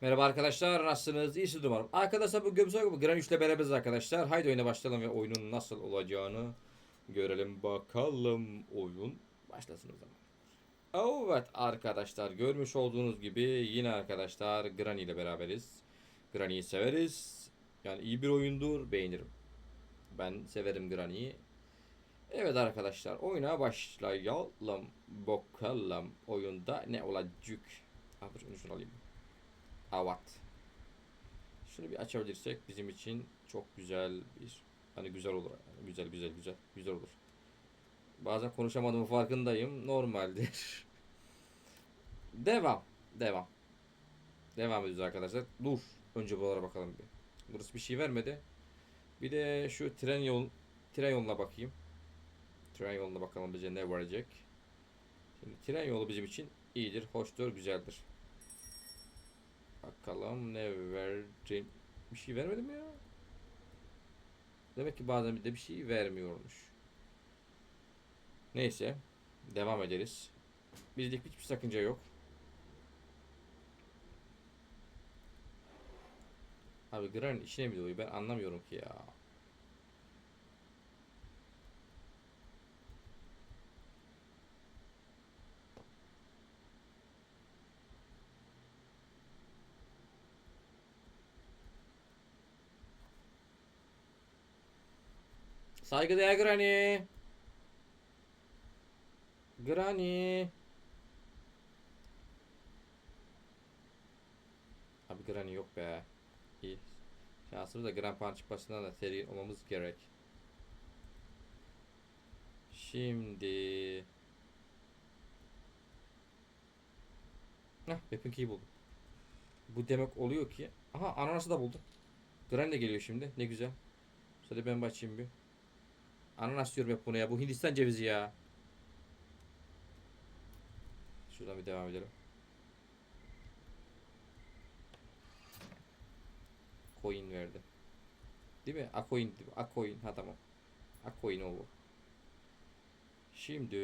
Merhaba arkadaşlar nasılsınız? İyisiniz umarım. Arkadaşlar bu gömsel gibi Gran 3 ile beraberiz arkadaşlar. Haydi oyuna başlayalım ve oyunun nasıl olacağını görelim bakalım. Oyun başlasın o zaman. Evet arkadaşlar görmüş olduğunuz gibi yine arkadaşlar Granny ile beraberiz. Granny'yi severiz. Yani iyi bir oyundur beğenirim. Ben severim Granny'yi. Evet arkadaşlar oyuna başlayalım. Bakalım oyunda ne olacak. Abi şunu, şunu alayım. Avat. Şunu bir açabilirsek bizim için çok güzel bir hani güzel olur. Yani güzel güzel güzel güzel olur. Bazen konuşamadığımın farkındayım. Normaldir. Devam. Devam. Devam ediyoruz arkadaşlar. Dur. Önce buralara bakalım bir. Burası bir şey vermedi. Bir de şu tren yol tren yoluna bakayım. Tren yoluna bakalım bize ne verecek. Şimdi tren yolu bizim için iyidir, hoştur, güzeldir. Bakalım ne verecek. Bir şey vermedi mi ya? Demek ki bazen bir de bir şey vermiyormuş. Neyse. Devam ederiz. Bizlik hiçbir sakınca yok. Abi Gran'ın işine mi dolayı ben anlamıyorum ki ya. Saygıdeğer Granny. Granny. Abi Granny yok be. İyi. Şansımız da Grandpa'nın çıkmasından da seri olmamız gerek. Şimdi... Heh, Weapon Key'i buldum. Bu demek oluyor ki... Aha ananası da buldum. Granny de geliyor şimdi. Ne güzel. Şöyle ben bakayım bir. Ananas diyorum hep buna ya. Bu Hindistan cevizi ya. Şuradan bir devam edelim. Coin verdi. Değil mi? Acoin. Acoin. Ha tamam. Acoin o bu. Şimdi.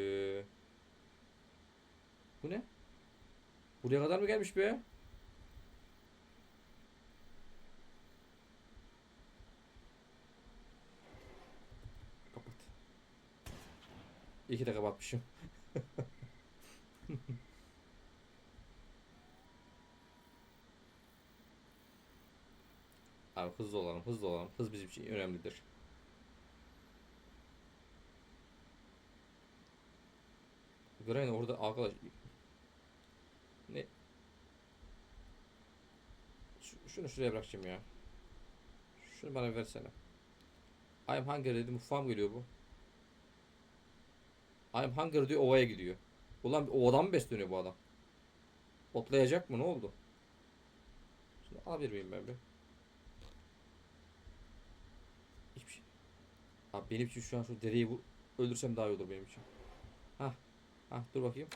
Bu ne? Buraya kadar mı gelmiş be? Kapat. İyi ki de kapatmışım. Abi hızlı olalım, hızlı olalım. Hız bizim için önemlidir. Granny orada arkadaş ne Şu- şunu şuraya bırakacağım ya. Şunu bana versene. I am hungry dedim. Mutfağım geliyor bu. I am hungry diyor ovaya gidiyor. Ulan ovadan mı besleniyor bu adam? Otlayacak mı? Ne oldu? Şunu alabilir miyim ben bir? Hiçbir şey. Abi benim için şu an şu dereyi bu öldürsem daha iyi olur benim için. Hah. Hah dur bakayım.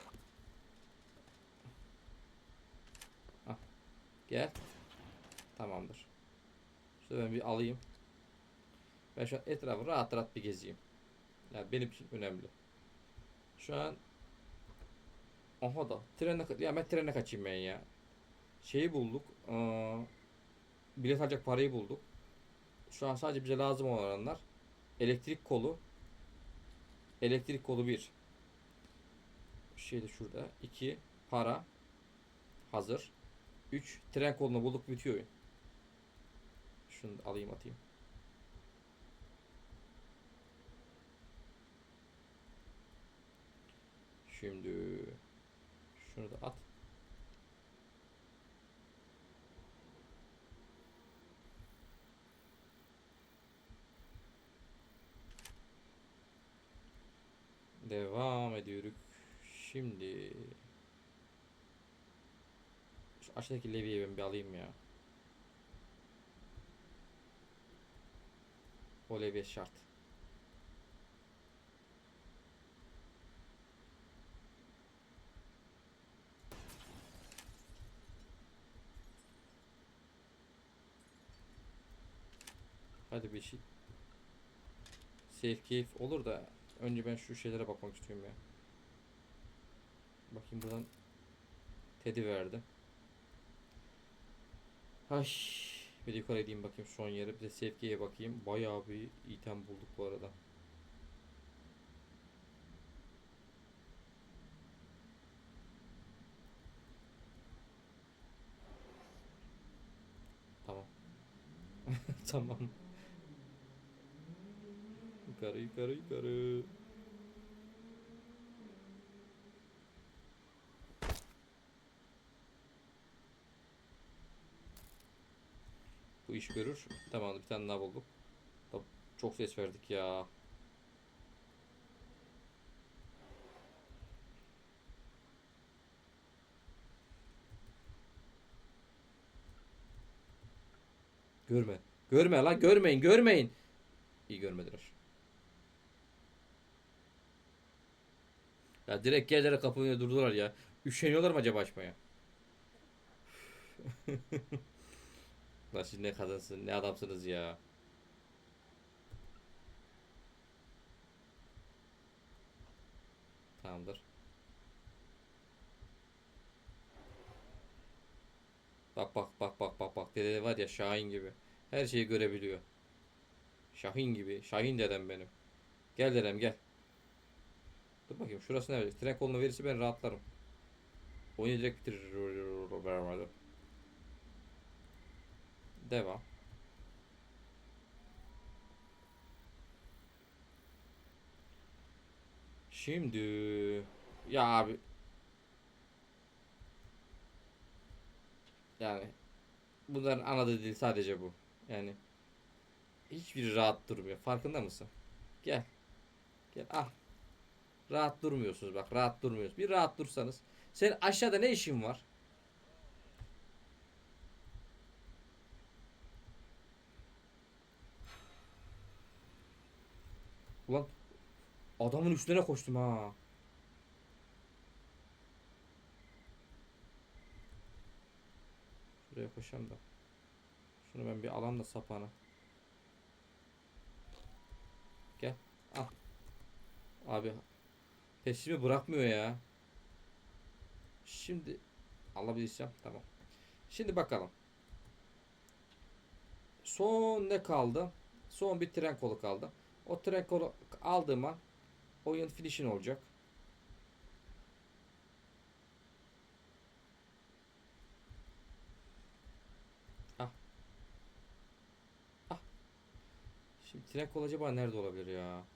Hah. Gel. Tamamdır. Şöyle ben bir alayım. Ben şu an etrafı rahat rahat bir gezeyim. Yani benim için önemli. Şu an Aha da trene ya ben trene kaçayım ben ya. Şeyi bulduk. Aa, bilet alacak parayı bulduk. Şu an sadece bize lazım olanlar elektrik kolu elektrik kolu 1 şey de şurada 2 para hazır 3 tren kolunu bulduk bitiyor. Şunu alayım atayım. Şimdi şunu da at. Devam ediyoruz. Şimdi şu aşağıdaki levyeyi ben bir alayım ya. O levye şart. Hadi bir şey. Safe keyif olur da önce ben şu şeylere bakmak istiyorum ya. Bakayım buradan Teddy verdi. Ay. Bir yukarı gideyim bakayım son yere. Bir de sevkiye bakayım. Bayağı bir item bulduk bu arada. Tamam. tamam. Yukarı yukarı yukarı. Bu iş görür. Tamam bir tane daha bulduk. Çok ses verdik ya. Görme. Görme lan görmeyin görmeyin. İyi görmediler. Ya direkt kapının önünde durdular ya. Üşeniyorlar mı acaba açmaya? Lan siz ne kadınsın ne adamsınız ya. Tamamdır. Bak bak bak bak bak bak dede var ya Şahin gibi. Her şeyi görebiliyor. Şahin gibi. Şahin dedem benim. Gel dedem gel. Dur bakayım şurası ne verecek? Tren kolunu verirse ben rahatlarım. Oyunu direkt bitirir. Devam. Şimdi ya abi yani bunların anladığı dil sadece bu. Yani hiçbiri rahat durmuyor. Farkında mısın? Gel. Gel al. Rahat durmuyorsunuz bak. Rahat durmuyorsunuz. Bir rahat dursanız. Senin aşağıda ne işin var? Ulan adamın üstüne koştum ha. Şuraya koşayım da. Şunu ben bir alam da sapağına. Gel. Al. Abi peşimi bırakmıyor ya. Şimdi alabilirsem tamam. Şimdi bakalım. Son ne kaldı? Son bir tren kolu kaldı. O tren kolu aldığım an oyun finishing olacak. Ah. Ah. Şimdi tren kolu acaba nerede olabilir ya?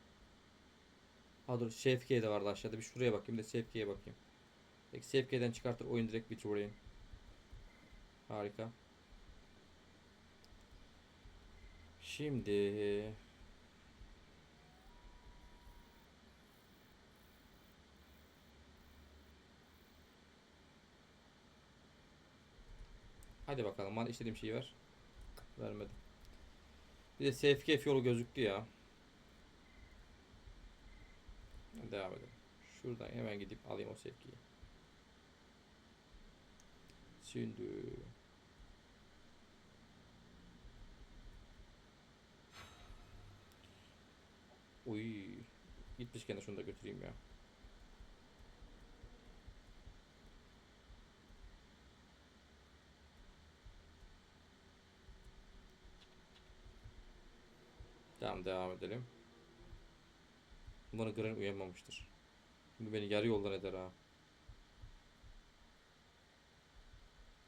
Ha dur SFK de vardı aşağıda. Bir şuraya bakayım da SFK'ye bakayım. Peki SFK'den çıkartır oyun direkt bitireyim. Harika. Şimdi Hadi bakalım bana istediğim şeyi ver. Vermedi. Bir de SFK yolu gözüktü ya. Devam edelim. Şuradan hemen gidip alayım o SFK'yi. Şimdi Uy. Gitmişken de şunu da götüreyim ya. Tamam devam edelim. Umarım Gren uyanmamıştır. Çünkü beni yarı yoldan eder ha.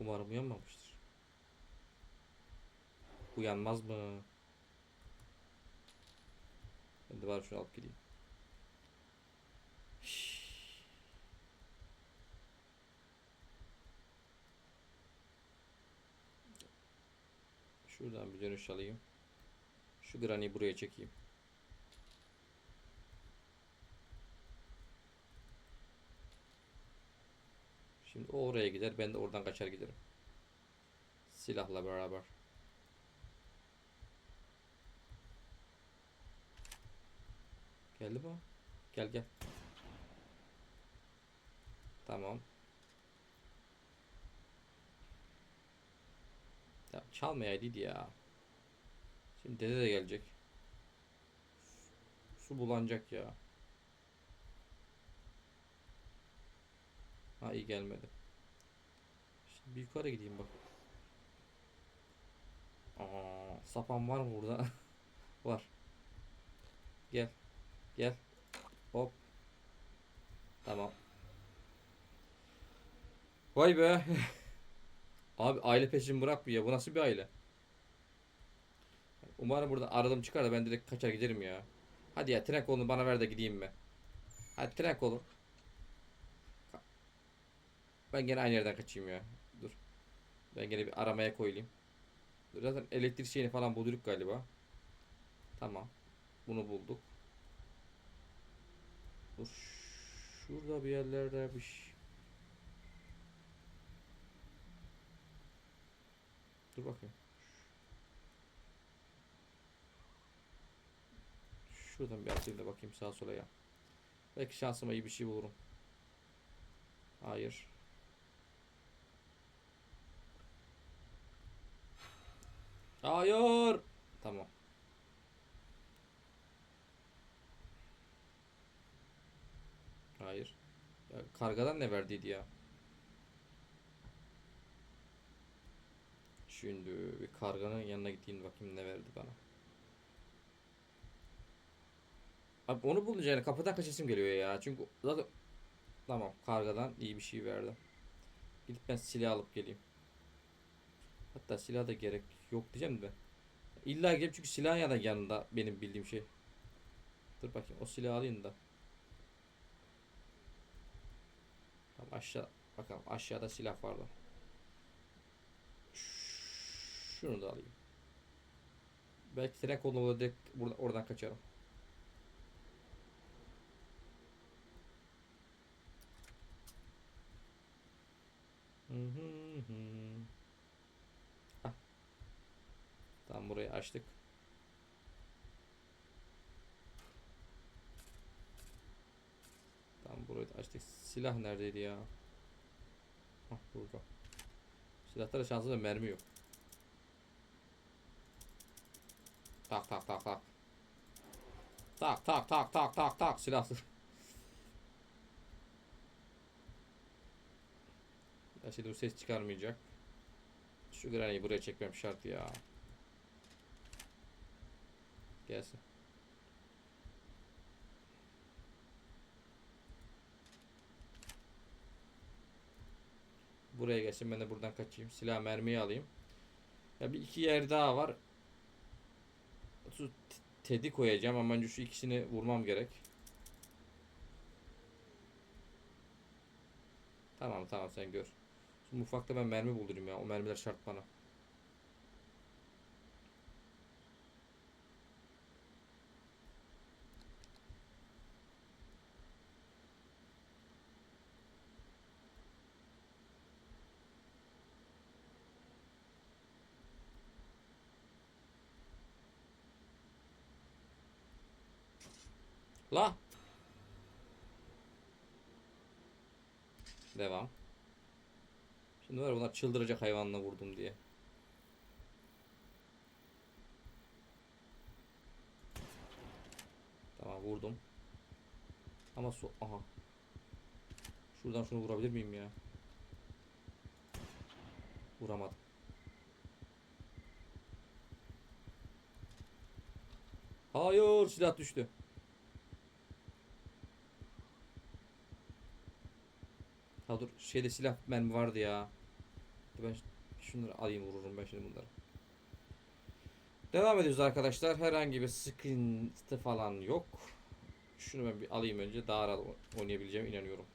Umarım uyanmamıştır. Uyanmaz mı? Ben de var şunu alıp gideyim. Şuradan bir dönüş alayım. Şu Granny'i buraya çekeyim. Şimdi o oraya gider. Ben de oradan kaçar giderim. Silahla beraber. Geldi mi? Gel gel. Tamam. Ya çalmayaydı ya. Şimdi dede de gelecek. Su bulanacak ya. Ha iyi gelmedi. Şimdi bir yukarı gideyim bak. Sapan var mı burada? var. Gel. Gel. Hop. Tamam. Vay be. Abi aile peşini bırakmıyor. Bu nasıl bir aile? Umarım burada aradım çıkar da ben direkt kaçar giderim ya. Hadi ya tren kolunu bana ver de gideyim ben. Hadi tren kolu. Ben gene aynı yerden kaçayım ya. Dur. Ben gene bir aramaya koyayım. Dur, Zaten elektrik şeyini falan bulduk galiba. Tamam. Bunu bulduk. Dur. Şurada bir yerlerde bir. Dur bakayım. Şuradan bir atayım da bakayım sağa sola ya. Belki şansıma iyi bir şey bulurum. Hayır. Hayır. Tamam. Hayır. Ya kargadan ne verdiydi ya? Şimdi bir karganın yanına gideyim bakayım ne verdi bana. Abi onu bulunca yani kapıdan kaçasım geliyor ya. Çünkü zaten tamam kargadan iyi bir şey verdi. Gidip ben silah alıp geleyim. Hatta silah da gerek yok diyeceğim de. İlla gelip çünkü silah ya da yanında benim bildiğim şey. Dur bakayım o silahı alayım da. Tamam aşağı bakalım aşağıda silah vardı. Şunu da alayım. Belki tren koluna direkt burada oradan kaçarım. Hı hı hı. Ah. Tamam burayı açtık. Tamam burayı da açtık. Silah neredeydi ya? Hah burada. Silahta da şanslı da mermi yok. Tak tak tak tak. Tak tak tak tak tak tak silahsız. Ya şimdi bu ses çıkarmayacak. Şu granny'i buraya çekmem şart ya. Gelsin. Buraya gelsin ben de buradan kaçayım. Silah mermiyi alayım. Ya bir iki yer daha var. Şu Ted'i koyacağım ama önce şu ikisini vurmam gerek. Tamam tamam sen gör. Şu mutfakta ben mermi buldurayım ya. O mermiler şart bana. La. Devam. Şimdi var bunlar çıldıracak hayvanla vurdum diye. Tamam vurdum. Ama su aha. Şuradan şunu vurabilir miyim ya? Vuramadım. Hayır silah düştü. Ha dur şeyde silah mermi vardı ya. Ben şunları alayım vururum ben şimdi bunları. Devam ediyoruz arkadaşlar. Herhangi bir sıkıntı falan yok. Şunu ben bir alayım önce. Daha rahat oynayabileceğime inanıyorum.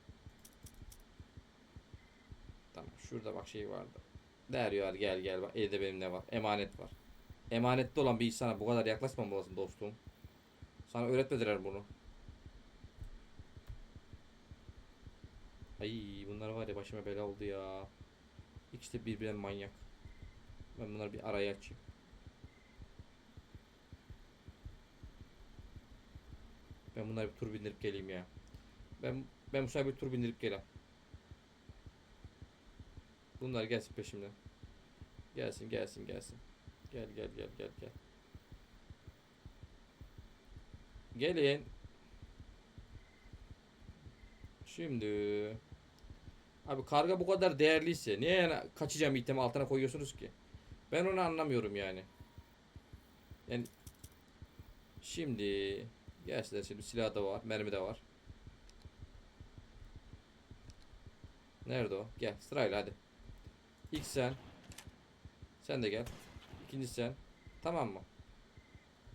Tamam. Şurada bak şey vardı. Derya gel gel bak. Elde benim ne var? Emanet var. Emanette olan bir insana bu kadar yaklaşmamalısın dostum. Sana öğretmediler bunu. Ay bunlar var ya başıma bela oldu ya. İkisi de birbirinden manyak. Ben bunları bir araya açayım. Ben bunları bir tur bindirip geleyim ya. Ben ben bu sefer bir tur bindirip geleyim. Bunlar gelsin peşimden. Gelsin gelsin gelsin. Gel gel gel gel gel. Gelin. Şimdi Abi karga bu kadar değerliyse niye yani kaçacağım itemi altına koyuyorsunuz ki? Ben onu anlamıyorum yani. Yani şimdi gerçekten şimdi silah da var, mermi de var. Nerede o? Gel sırayla hadi. İlk sen. Sen de gel. İkinci sen. Tamam mı?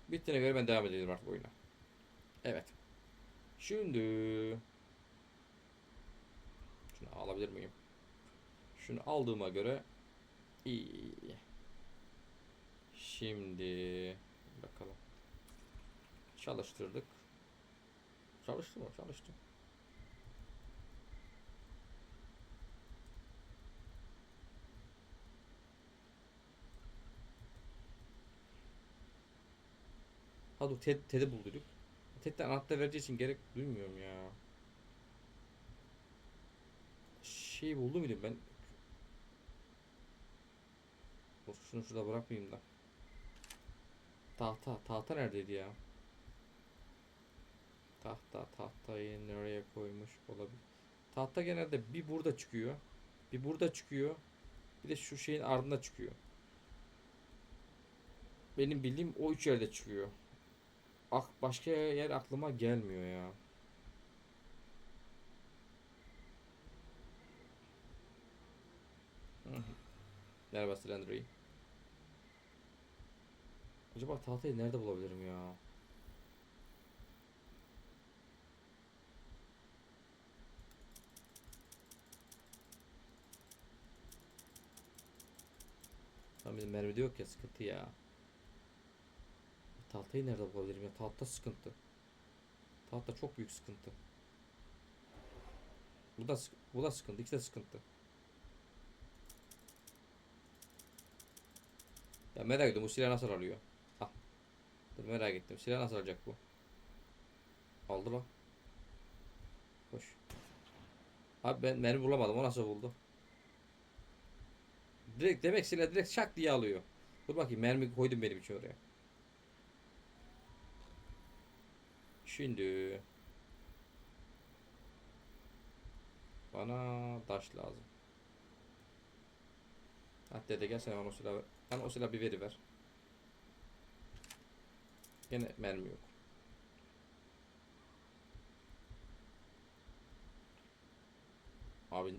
Bittiğine göre ben devam edelim artık oyuna. Evet. Şimdi şunu alabilir miyim? Şunu aldığıma göre iyi. Şimdi bakalım. Çalıştırdık. Çalıştı mı? Çalıştı. Ha dur Ted, Ted'i bulduyduk. Ted'den anahtar vereceği için gerek duymuyorum ya. Şey buldu muydum ben? Dur şunu şurada bırakmayayım da. Tahta, tahta neredeydi ya? Tahta, tahtayı nereye koymuş olabilir. Tahta genelde bir burada çıkıyor. Bir burada çıkıyor. Bir de şu şeyin ardında çıkıyor. Benim bildiğim o üç yerde çıkıyor. Ah başka yer aklıma gelmiyor ya. Merhaba Slendery. Acaba tahtayı nerede bulabilirim ya? Tam benim mermide yok ya sıkıntı ya. Tahtayı nerede bulabilirim ya? Tahta sıkıntı. Tahta çok büyük sıkıntı. Bu da bu da sıkıntı. İkisi de sıkıntı. Ya merak ediyorum bu silah nasıl alıyor? Al. Dur merak ettim. Silah nasıl alacak bu? Aldı lan. Koş. Abi ben mermi bulamadım. O nasıl buldu? Direkt demek silah direkt şak diye alıyor. Dur bakayım mermi koydum benim için oraya. Şimdi bana taş lazım. Hadi dede gel sen bana o silahı bana o silahı bir veri ver. Gene mermi yok. Abi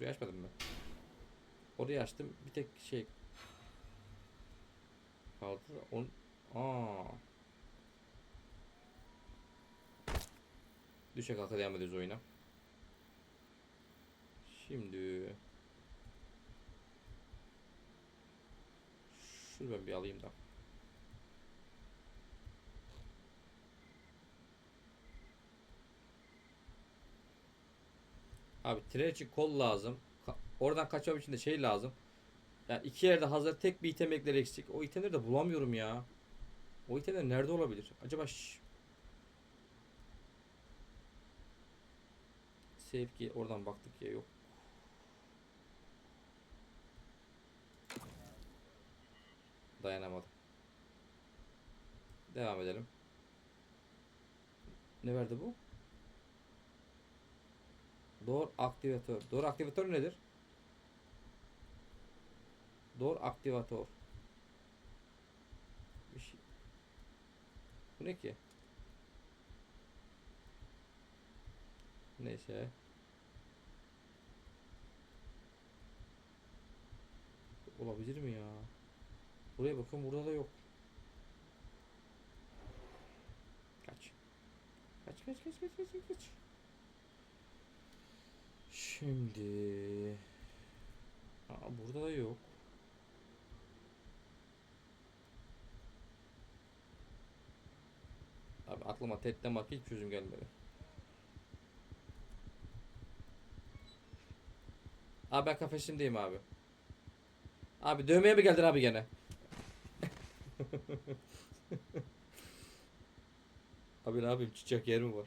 Burayı açmadım ben. Orayı açtım. Bir tek şey kaldı. On Aa. Düşe kalka devam ediyoruz oyuna. Şimdi şunu ben bir alayım da. Abi tren için kol lazım. Ka- Oradan kaçmam için de şey lazım. Yani iki yerde hazır tek bir item eksik. O itemleri de bulamıyorum ya. O itemler nerede olabilir? Acaba şş. Sevki oradan baktık ya yok. Dayanamadım. Devam edelim. Ne verdi bu? Door aktivatör. Door aktivatör nedir? Door aktivatör. Bir şey. Bu ne ki? Neyse. Olabilir mi ya? Buraya bakın burada da yok. Kaç. Kaç kaç kaç kaç kaç kaç. Şimdi Aa, burada da yok. Abi aklıma tetten bak hiç çözüm gelmedi. Abi ben kafesimdeyim abi. Abi dövmeye mi geldin abi gene? abi ne yapayım çiçek yer mi var?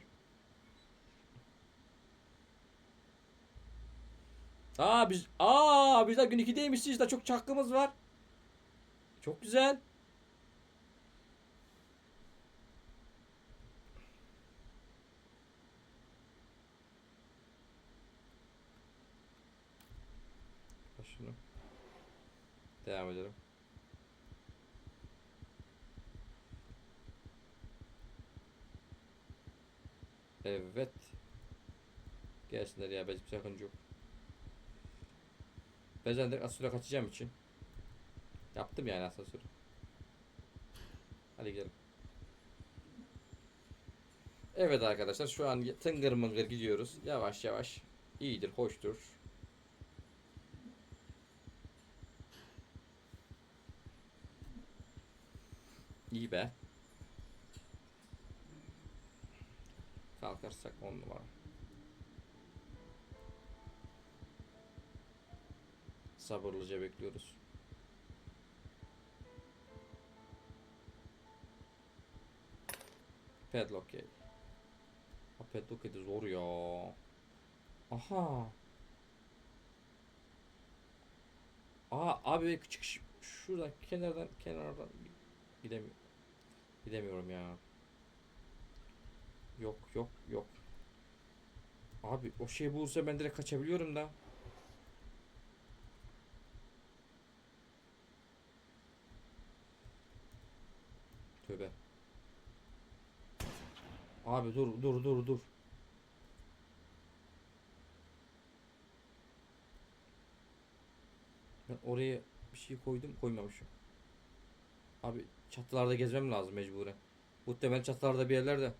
Aa biz aa biz de gün 2'deymişiz de çok çakkımız var. Çok güzel. şunu. Devam edelim. Evet. Gelsinler ya bezip sakınca yok. Direkt Asur'a kaçacağım için. Yaptım yani Asur'u. Hadi gidelim. Evet arkadaşlar şu an tıngır mıngır gidiyoruz. Yavaş yavaş. İyidir, hoştur. İyi be. Kalkarsak on numara. Sabırlıca bekliyoruz. Padlock yay. Ha, Padlock yedi zor ya. Aha. Aa abi küçük şuradan kenardan kenardan gidemiyorum. Gidemiyorum ya. Yok yok yok. Abi o şeyi bulursa ben direkt kaçabiliyorum da. Tövbe. Abi dur dur dur dur. Ben oraya bir şey koydum koymamışım. Abi çatılarda gezmem lazım mecburen. Muhtemelen çatılarda bir yerlerde.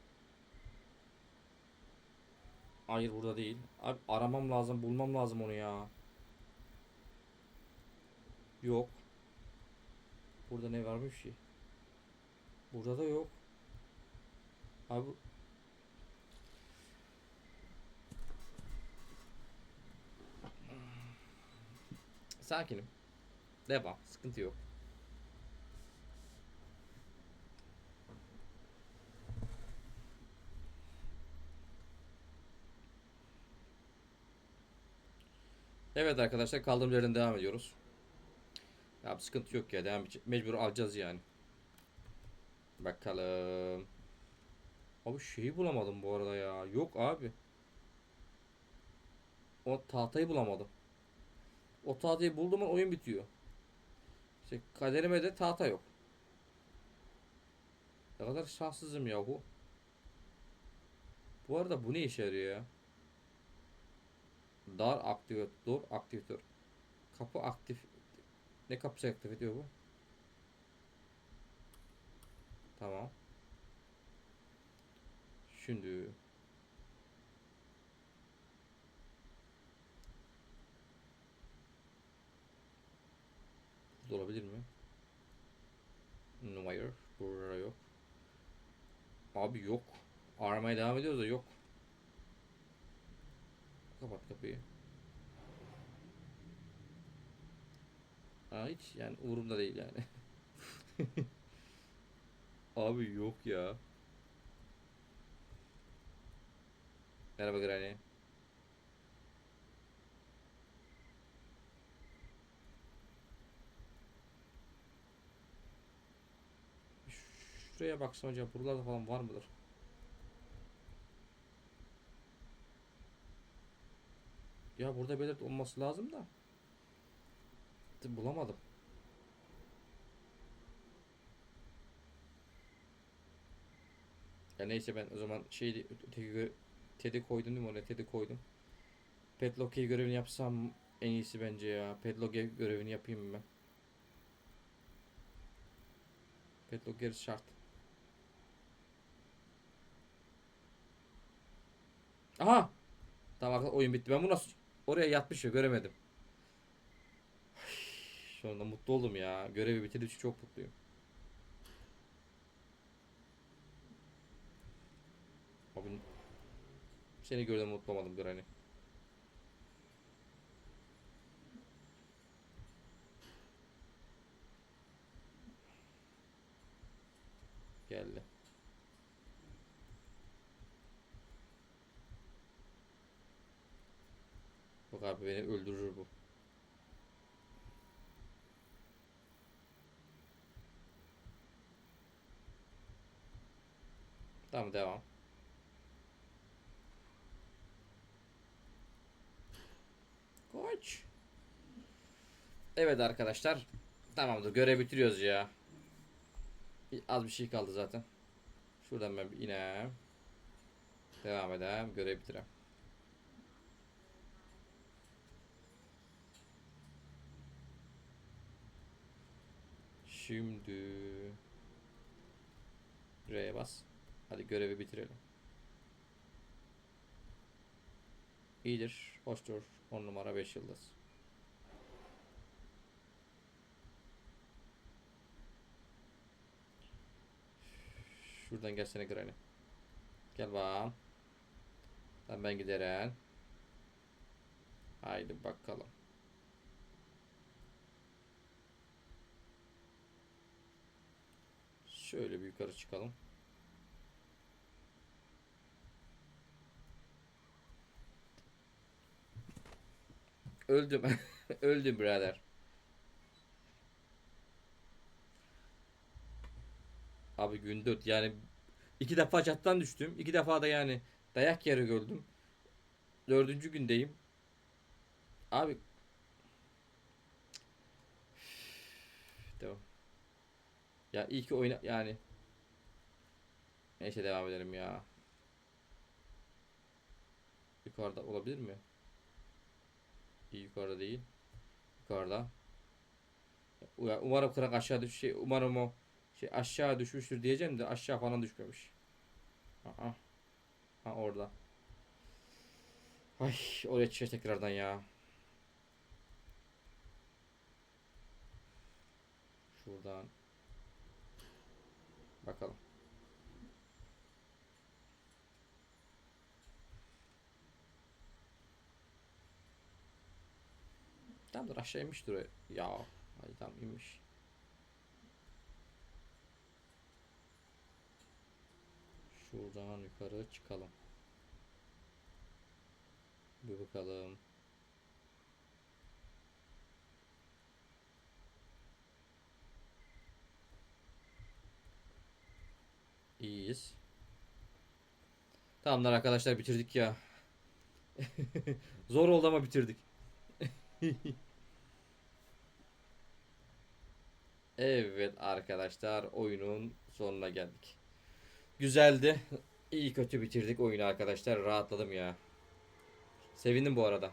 Hayır burada değil. Abi aramam lazım bulmam lazım onu ya. Yok. Burada ne varmış ki? Burada da yok. Abi Sakinim. Devam. Sıkıntı yok. Evet arkadaşlar kaldığımız yerden devam ediyoruz. Ya sıkıntı yok ya devam. Mecbur alacağız yani. Bakalım. Abi şeyi bulamadım bu arada ya. Yok abi. O tahtayı bulamadım. O tahtayı buldum an oyun bitiyor. İşte kaderime de tahta yok. Ne kadar şanssızım yahu. Bu arada bu ne işe yarıyor ya? Dar aktivatör, aktivatör. Kapı aktif. Ne kapısı aktif ediyor bu? Tamam. Şimdi Burada olabilir mi? No, Hayır. Burada yok. Abi yok. Aramaya devam ediyoruz da yok. Kapat kapıyı. Aa, hiç yani umurumda değil yani. Abi yok ya. Merhaba Granny. Şuraya baksam acaba buralarda falan var mıdır? Ya burada belirt olması lazım da. Bulamadım. Ya neyse ben o zaman şeydi öteki Ted'i koydum değil mi oraya Ted'i koydum. Padlock'e görevini yapsam en iyisi bence ya. Padlock'e görevini yapayım ben. Padlock gerisi şart. Aha! Tamam oyun bitti. Ben bunu nasıl oraya yatmış ya göremedim. Anda mutlu oldum ya. Görevi bitirdiğim için çok mutluyum. Abi seni gördüm mutlu olmadım Granny. Geldi. Bak abi beni öldürür bu. Tamam devam. Koç. Evet arkadaşlar. Tamamdır. Görev bitiriyoruz ya. Az bir şey kaldı zaten. Şuradan ben ineyim. Devam edelim. Görev bitireyim. Şimdi R'ye bas. Hadi görevi bitirelim. İyidir. Hoştur. 10 numara 5 yıldız. Şuradan gelsene Granny. Gel bakalım. Ben giderim. Haydi bakalım. Şöyle bir yukarı çıkalım. Öldüm. Öldüm birader. Abi gün dört yani iki defa çattan düştüm. iki defa da yani dayak yere öldüm. Dördüncü gündeyim. Abi Devam. Ya iyi ki oyna yani. Neyse devam edelim ya. Yukarıda olabilir mi? İyi yukarıda değil. Yukarıda. Ya Umarım kırak aşağı düş şey umarım o şey aşağı düşmüştür diyeceğim de aşağı falan düşmemiş. Aha. Ha orada. Ay oraya çıkacağız tekrardan ya. Şuradan. Bakalım. Tamamdır aşağı inmiştir o. Ya. Ay tamam inmiş. Şuradan yukarı çıkalım. Bir bakalım. İyiyiz. Tamamlar arkadaşlar bitirdik ya. Zor oldu ama bitirdik. Evet arkadaşlar oyunun sonuna geldik. Güzeldi. İyi kötü bitirdik oyunu arkadaşlar. Rahatladım ya. Sevindim bu arada.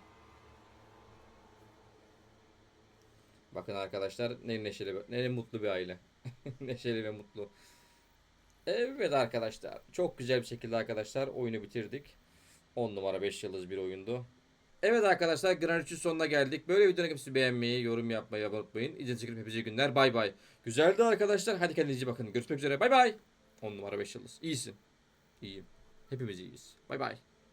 Bakın arkadaşlar ne neşeli ne mutlu bir aile. neşeli ve mutlu. Evet arkadaşlar. Çok güzel bir şekilde arkadaşlar oyunu bitirdik. 10 numara 5 yıldız bir oyundu. Evet arkadaşlar Gran 3'ün sonuna geldik. Böyle videonun hepsini beğenmeyi, yorum yapmayı unutmayın. İzlediğiniz hepinize günler. Bay bay. Güzeldi arkadaşlar. Hadi kendinize bakın. Görüşmek üzere. Bay bay. 10 numara 5 yıldız. İyisin. İyiyim. Hepimiz iyiyiz. Bay bay.